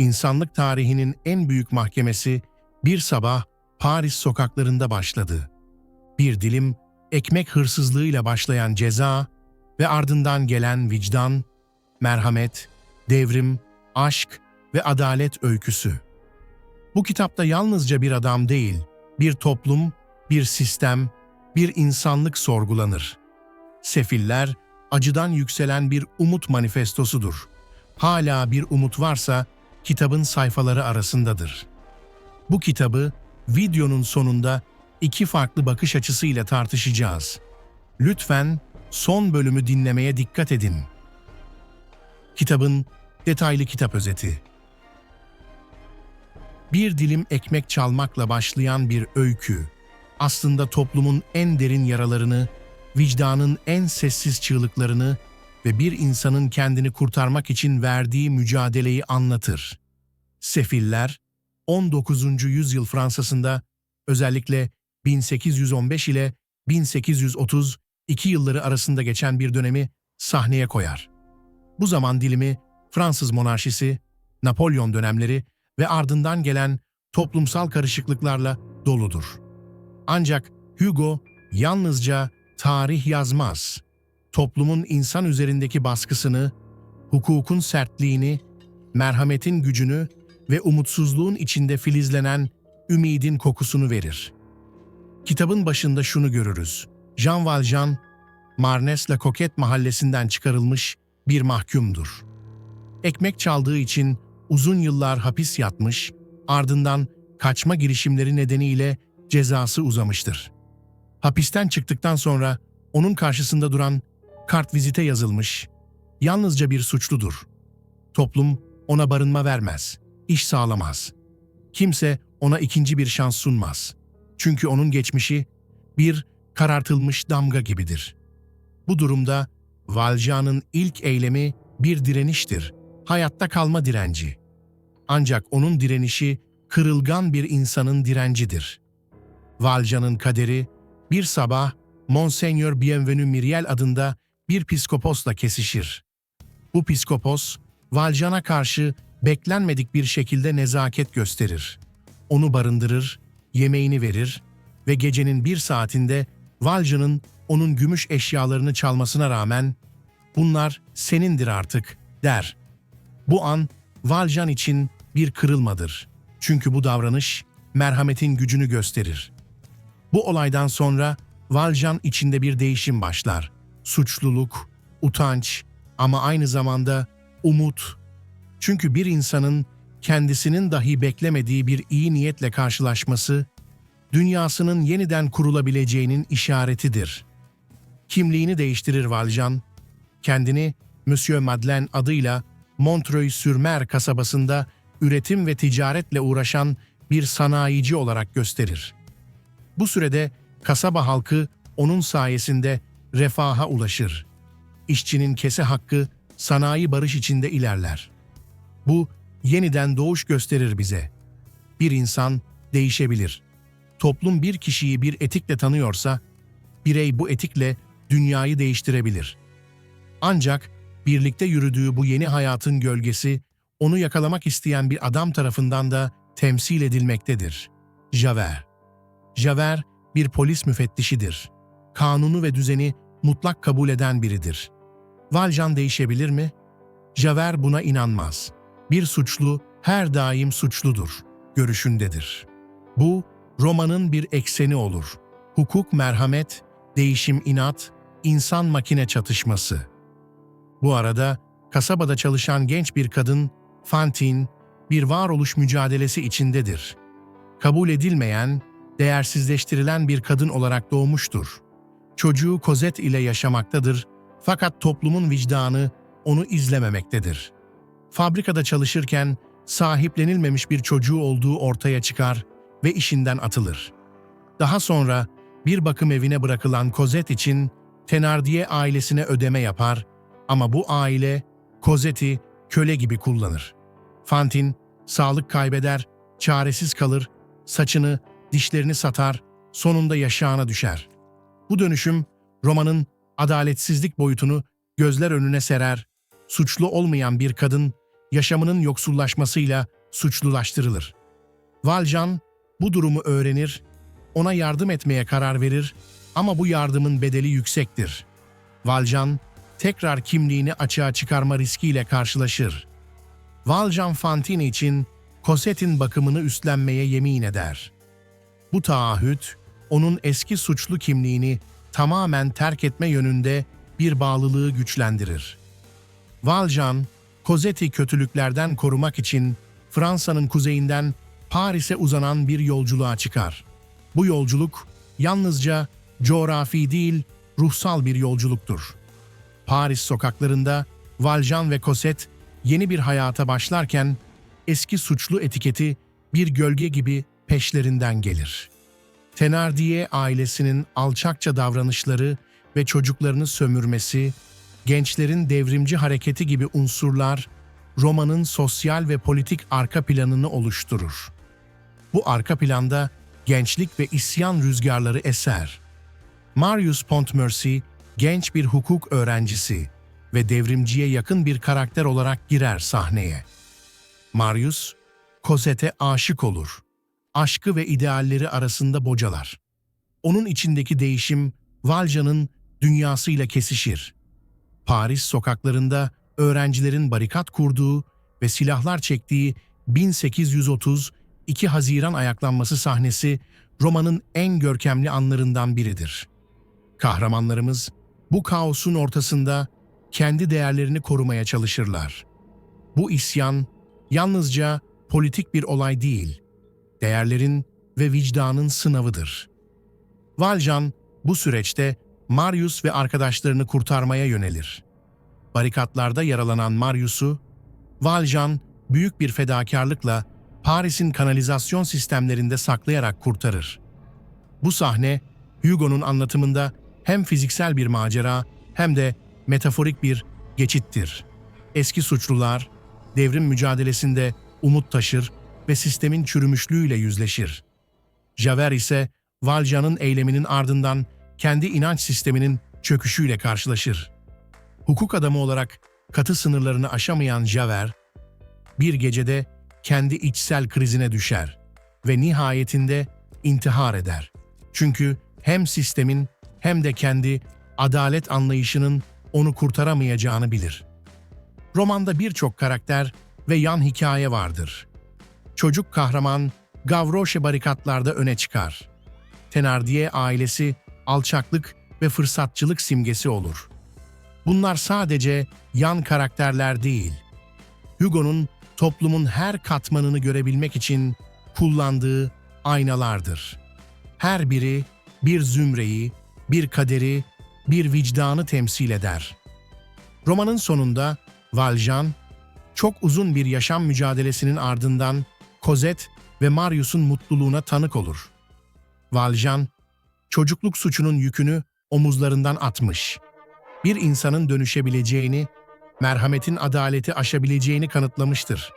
insanlık tarihinin en büyük mahkemesi bir sabah Paris sokaklarında başladı. Bir dilim ekmek hırsızlığıyla başlayan ceza ve ardından gelen vicdan, merhamet, devrim, aşk ve adalet öyküsü. Bu kitapta yalnızca bir adam değil, bir toplum, bir sistem, bir insanlık sorgulanır. Sefiller, acıdan yükselen bir umut manifestosudur. Hala bir umut varsa, kitabın sayfaları arasındadır. Bu kitabı videonun sonunda iki farklı bakış açısıyla tartışacağız. Lütfen son bölümü dinlemeye dikkat edin. Kitabın detaylı kitap özeti. Bir dilim ekmek çalmakla başlayan bir öykü, aslında toplumun en derin yaralarını, vicdanın en sessiz çığlıklarını ve bir insanın kendini kurtarmak için verdiği mücadeleyi anlatır. Sefiller, 19. yüzyıl Fransa'sında özellikle 1815 ile 1832 yılları arasında geçen bir dönemi sahneye koyar. Bu zaman dilimi Fransız monarşisi, Napolyon dönemleri ve ardından gelen toplumsal karışıklıklarla doludur. Ancak Hugo yalnızca tarih yazmaz. Toplumun insan üzerindeki baskısını, hukukun sertliğini, merhametin gücünü ve umutsuzluğun içinde filizlenen ümidin kokusunu verir. Kitabın başında şunu görürüz. Jean Valjean, Marnes la Coquette mahallesinden çıkarılmış bir mahkumdur. Ekmek çaldığı için uzun yıllar hapis yatmış, ardından kaçma girişimleri nedeniyle cezası uzamıştır. Hapisten çıktıktan sonra onun karşısında duran kart vizite yazılmış, yalnızca bir suçludur. Toplum ona barınma vermez, iş sağlamaz. Kimse ona ikinci bir şans sunmaz. Çünkü onun geçmişi bir karartılmış damga gibidir. Bu durumda Valjean'ın ilk eylemi bir direniştir, hayatta kalma direnci. Ancak onun direnişi kırılgan bir insanın direncidir. Valjean'ın kaderi bir sabah Monseigneur Bienvenu Miriel adında bir psikoposla kesişir. Bu psikopos, Valjean'a karşı beklenmedik bir şekilde nezaket gösterir. Onu barındırır, yemeğini verir ve gecenin bir saatinde Valjean'ın onun gümüş eşyalarını çalmasına rağmen bunlar senindir artık der. Bu an Valjean için bir kırılmadır. Çünkü bu davranış merhametin gücünü gösterir. Bu olaydan sonra Valjean içinde bir değişim başlar. Suçluluk, utanç ama aynı zamanda umut. Çünkü bir insanın kendisinin dahi beklemediği bir iyi niyetle karşılaşması, dünyasının yeniden kurulabileceğinin işaretidir. Kimliğini değiştirir Valjean, kendini Monsieur Madeleine adıyla Montreuil-sur-Mer kasabasında üretim ve ticaretle uğraşan bir sanayici olarak gösterir. Bu sürede kasaba halkı onun sayesinde refaha ulaşır. İşçinin kese hakkı sanayi barış içinde ilerler. Bu yeniden doğuş gösterir bize. Bir insan değişebilir. Toplum bir kişiyi bir etikle tanıyorsa, birey bu etikle dünyayı değiştirebilir. Ancak birlikte yürüdüğü bu yeni hayatın gölgesi, onu yakalamak isteyen bir adam tarafından da temsil edilmektedir. Javert Javert bir polis müfettişidir. Kanunu ve düzeni mutlak kabul eden biridir. Valjean değişebilir mi? Javert buna inanmaz. Bir suçlu her daim suçludur, görüşündedir. Bu, romanın bir ekseni olur. Hukuk merhamet, değişim inat, insan makine çatışması. Bu arada kasabada çalışan genç bir kadın, Fantine, bir varoluş mücadelesi içindedir. Kabul edilmeyen, değersizleştirilen bir kadın olarak doğmuştur. Çocuğu Cosette ile yaşamaktadır fakat toplumun vicdanı onu izlememektedir. Fabrikada çalışırken sahiplenilmemiş bir çocuğu olduğu ortaya çıkar ve işinden atılır. Daha sonra bir bakım evine bırakılan Cosette için Thenardier ailesine ödeme yapar ama bu aile Cosette'i köle gibi kullanır. Fantin sağlık kaybeder, çaresiz kalır, saçını, dişlerini satar, sonunda yaşağına düşer. Bu dönüşüm romanın adaletsizlik boyutunu gözler önüne serer, suçlu olmayan bir kadın yaşamının yoksullaşmasıyla suçlulaştırılır. Valjean bu durumu öğrenir, ona yardım etmeye karar verir ama bu yardımın bedeli yüksektir. Valjean tekrar kimliğini açığa çıkarma riskiyle karşılaşır. Valjean Fantine için Cosette'in bakımını üstlenmeye yemin eder. Bu taahhüt, onun eski suçlu kimliğini tamamen terk etme yönünde bir bağlılığı güçlendirir. Valjean, Cosette'i kötülüklerden korumak için Fransa'nın kuzeyinden Paris'e uzanan bir yolculuğa çıkar. Bu yolculuk yalnızca coğrafi değil, ruhsal bir yolculuktur. Paris sokaklarında Valjean ve Cosette yeni bir hayata başlarken eski suçlu etiketi bir gölge gibi peşlerinden gelir. Thenardier ailesinin alçakça davranışları ve çocuklarını sömürmesi, gençlerin devrimci hareketi gibi unsurlar romanın sosyal ve politik arka planını oluşturur. Bu arka planda gençlik ve isyan rüzgarları eser. Marius Pontmercy genç bir hukuk öğrencisi ve devrimciye yakın bir karakter olarak girer sahneye. Marius, Cosette'e aşık olur. Aşkı ve idealleri arasında bocalar. Onun içindeki değişim Valjean'ın dünyasıyla kesişir. Paris sokaklarında öğrencilerin barikat kurduğu ve silahlar çektiği 1830 2 Haziran ayaklanması sahnesi romanın en görkemli anlarından biridir. Kahramanlarımız bu kaosun ortasında kendi değerlerini korumaya çalışırlar. Bu isyan yalnızca politik bir olay değil, değerlerin ve vicdanın sınavıdır. Valjean bu süreçte Marius ve arkadaşlarını kurtarmaya yönelir. Barikatlarda yaralanan Marius'u, Valjean büyük bir fedakarlıkla Paris'in kanalizasyon sistemlerinde saklayarak kurtarır. Bu sahne, Hugo'nun anlatımında hem fiziksel bir macera hem de metaforik bir geçittir. Eski suçlular, devrim mücadelesinde umut taşır ve sistemin çürümüşlüğüyle yüzleşir. Javert ise Valjean'ın eyleminin ardından kendi inanç sisteminin çöküşüyle karşılaşır. Hukuk adamı olarak katı sınırlarını aşamayan Javert, bir gecede kendi içsel krizine düşer ve nihayetinde intihar eder. Çünkü hem sistemin hem de kendi adalet anlayışının onu kurtaramayacağını bilir. Romanda birçok karakter ve yan hikaye vardır. Çocuk kahraman Gavroche barikatlarda öne çıkar. Thenardier ailesi alçaklık ve fırsatçılık simgesi olur. Bunlar sadece yan karakterler değil. Hugo'nun toplumun her katmanını görebilmek için kullandığı aynalardır. Her biri bir zümreyi, bir kaderi, bir vicdanı temsil eder. Romanın sonunda Valjean, çok uzun bir yaşam mücadelesinin ardından Cosette ve Marius'un mutluluğuna tanık olur. Valjean, çocukluk suçunun yükünü omuzlarından atmış. Bir insanın dönüşebileceğini, merhametin adaleti aşabileceğini kanıtlamıştır.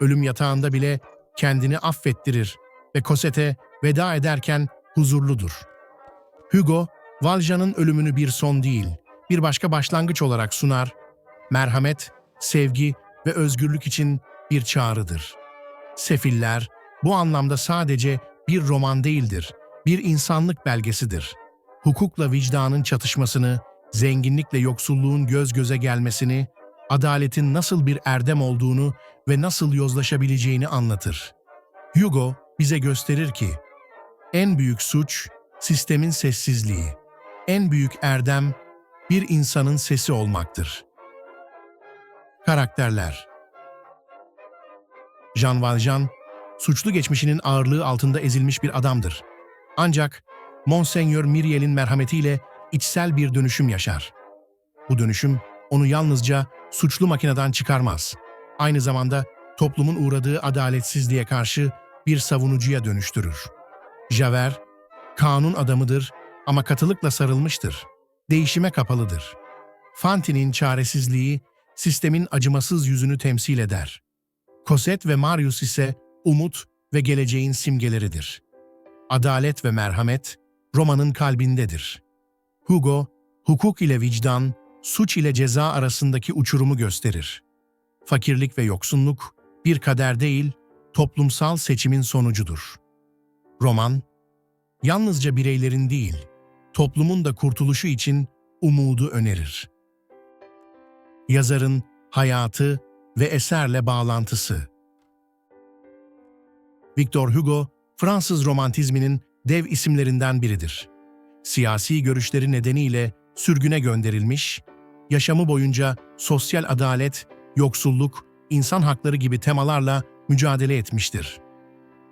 Ölüm yatağında bile kendini affettirir ve Cosette'e veda ederken huzurludur. Hugo, Valjean'ın ölümünü bir son değil, bir başka başlangıç olarak sunar, merhamet, sevgi ve özgürlük için bir çağrıdır. Sefiller, bu anlamda sadece bir roman değildir, bir insanlık belgesidir. Hukukla vicdanın çatışmasını, zenginlikle yoksulluğun göz göze gelmesini, adaletin nasıl bir erdem olduğunu ve nasıl yozlaşabileceğini anlatır. Hugo bize gösterir ki, en büyük suç sistemin sessizliği, en büyük erdem bir insanın sesi olmaktır. Karakterler Jean Valjean, suçlu geçmişinin ağırlığı altında ezilmiş bir adamdır. Ancak Monseigneur Myriel'in merhametiyle içsel bir dönüşüm yaşar. Bu dönüşüm onu yalnızca suçlu makineden çıkarmaz. Aynı zamanda toplumun uğradığı adaletsizliğe karşı bir savunucuya dönüştürür. Javert, kanun adamıdır ama katılıkla sarılmıştır. Değişime kapalıdır. Fantine'in çaresizliği, sistemin acımasız yüzünü temsil eder. Cosette ve Marius ise umut ve geleceğin simgeleridir. Adalet ve merhamet, romanın kalbindedir. Hugo, hukuk ile vicdan, suç ile ceza arasındaki uçurumu gösterir. fakirlik ve yoksunluk bir kader değil, toplumsal seçimin sonucudur. Roman, yalnızca bireylerin değil, toplumun da kurtuluşu için umudu önerir. Yazarın hayatı ve eserle bağlantısı Victor Hugo, Fransız romantizminin dev isimlerinden biridir. Siyasi görüşleri nedeniyle sürgüne gönderilmiş, yaşamı boyunca sosyal adalet, yoksulluk, insan hakları gibi temalarla mücadele etmiştir.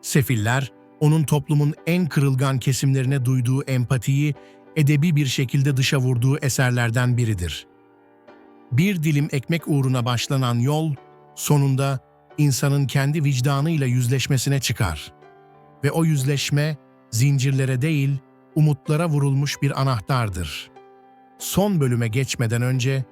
Sefiller, onun toplumun en kırılgan kesimlerine duyduğu empatiyi edebi bir şekilde dışa vurduğu eserlerden biridir. Bir dilim ekmek uğruna başlanan yol, sonunda insanın kendi vicdanıyla yüzleşmesine çıkar. Ve o yüzleşme, zincirlere değil, umutlara vurulmuş bir anahtardır. Son bölüme geçmeden önce,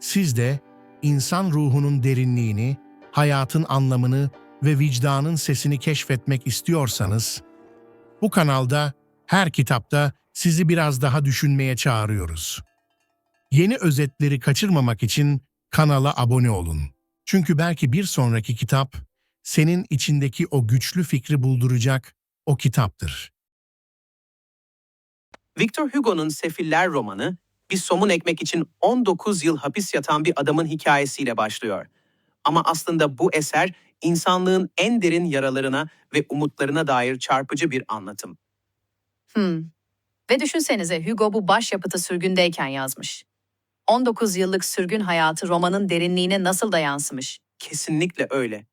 siz de insan ruhunun derinliğini, hayatın anlamını ve vicdanın sesini keşfetmek istiyorsanız, bu kanalda her kitapta sizi biraz daha düşünmeye çağırıyoruz. Yeni özetleri kaçırmamak için kanala abone olun. Çünkü belki bir sonraki kitap senin içindeki o güçlü fikri bulduracak o kitaptır. Victor Hugo'nun Sefiller romanı, bir somun ekmek için 19 yıl hapis yatan bir adamın hikayesiyle başlıyor. Ama aslında bu eser insanlığın en derin yaralarına ve umutlarına dair çarpıcı bir anlatım. Hmm. Ve düşünsenize Hugo bu başyapıtı sürgündeyken yazmış. 19 yıllık sürgün hayatı romanın derinliğine nasıl da yansımış. Kesinlikle öyle.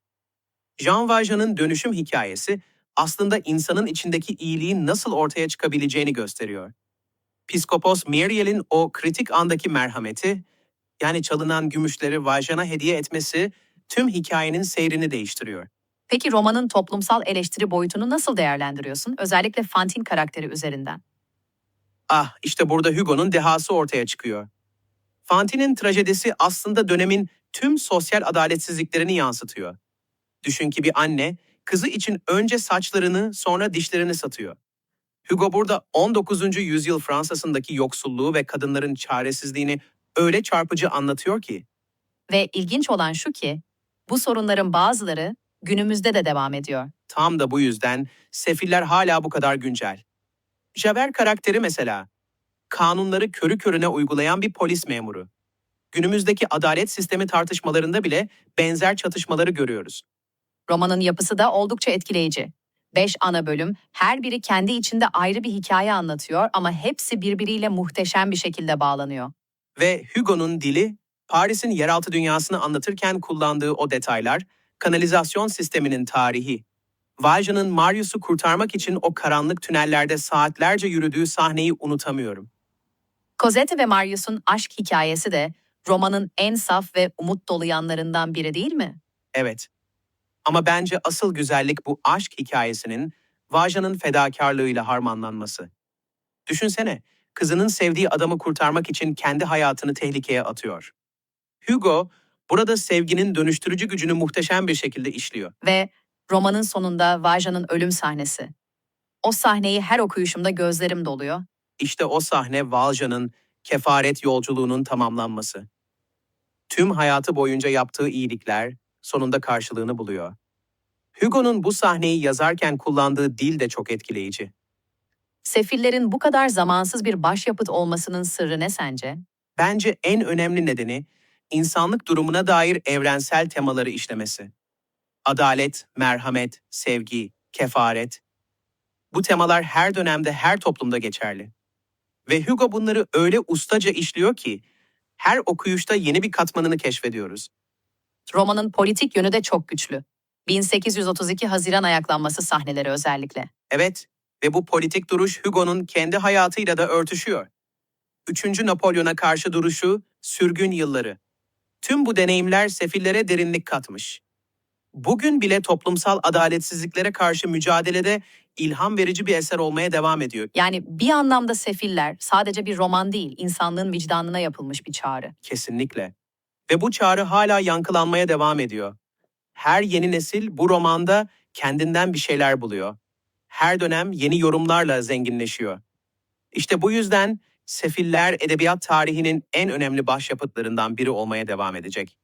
Jean Valjean'ın dönüşüm hikayesi aslında insanın içindeki iyiliğin nasıl ortaya çıkabileceğini gösteriyor. Piskopos Miriel'in o kritik andaki merhameti, yani çalınan gümüşleri Valjean'a hediye etmesi tüm hikayenin seyrini değiştiriyor. Peki romanın toplumsal eleştiri boyutunu nasıl değerlendiriyorsun? Özellikle Fantine karakteri üzerinden. Ah, işte burada Hugo'nun dehası ortaya çıkıyor. Fantine'in trajedisi aslında dönemin tüm sosyal adaletsizliklerini yansıtıyor. Düşün ki bir anne, kızı için önce saçlarını sonra dişlerini satıyor. Hugo burada 19. yüzyıl Fransa'sındaki yoksulluğu ve kadınların çaresizliğini öyle çarpıcı anlatıyor ki. Ve ilginç olan şu ki, bu sorunların bazıları günümüzde de devam ediyor. Tam da bu yüzden sefiller hala bu kadar güncel. Javert karakteri mesela, kanunları körü körüne uygulayan bir polis memuru. Günümüzdeki adalet sistemi tartışmalarında bile benzer çatışmaları görüyoruz. Romanın yapısı da oldukça etkileyici. Beş ana bölüm, her biri kendi içinde ayrı bir hikaye anlatıyor ama hepsi birbiriyle muhteşem bir şekilde bağlanıyor. Ve Hugo'nun dili, Paris'in yeraltı dünyasını anlatırken kullandığı o detaylar, kanalizasyon sisteminin tarihi, Valjean'ın Marius'u kurtarmak için o karanlık tünellerde saatlerce yürüdüğü sahneyi unutamıyorum. Cosette ve Marius'un aşk hikayesi de romanın en saf ve umut dolu yanlarından biri değil mi? Evet. Ama bence asıl güzellik bu aşk hikayesinin Valjean'ın fedakarlığıyla harmanlanması. Düşünsene, kızının sevdiği adamı kurtarmak için kendi hayatını tehlikeye atıyor. Hugo, burada sevginin dönüştürücü gücünü muhteşem bir şekilde işliyor. Ve romanın sonunda Valjean'ın ölüm sahnesi. O sahneyi her okuyuşumda gözlerim doluyor. İşte o sahne Valjean'ın kefaret yolculuğunun tamamlanması. Tüm hayatı boyunca yaptığı iyilikler sonunda karşılığını buluyor. Hugo'nun bu sahneyi yazarken kullandığı dil de çok etkileyici. Sefillerin bu kadar zamansız bir başyapıt olmasının sırrı ne sence? Bence en önemli nedeni insanlık durumuna dair evrensel temaları işlemesi. Adalet, merhamet, sevgi, kefaret. Bu temalar her dönemde her toplumda geçerli. Ve Hugo bunları öyle ustaca işliyor ki her okuyuşta yeni bir katmanını keşfediyoruz. Romanın politik yönü de çok güçlü. 1832 Haziran ayaklanması sahneleri özellikle. Evet ve bu politik duruş Hugo'nun kendi hayatıyla da örtüşüyor. Üçüncü Napolyon'a karşı duruşu, sürgün yılları. Tüm bu deneyimler sefillere derinlik katmış. Bugün bile toplumsal adaletsizliklere karşı mücadelede ilham verici bir eser olmaya devam ediyor. Yani bir anlamda Sefiller sadece bir roman değil, insanlığın vicdanına yapılmış bir çağrı. Kesinlikle. Ve bu çağrı hala yankılanmaya devam ediyor. Her yeni nesil bu romanda kendinden bir şeyler buluyor. Her dönem yeni yorumlarla zenginleşiyor. İşte bu yüzden Sefiller edebiyat tarihinin en önemli başyapıtlarından biri olmaya devam edecek.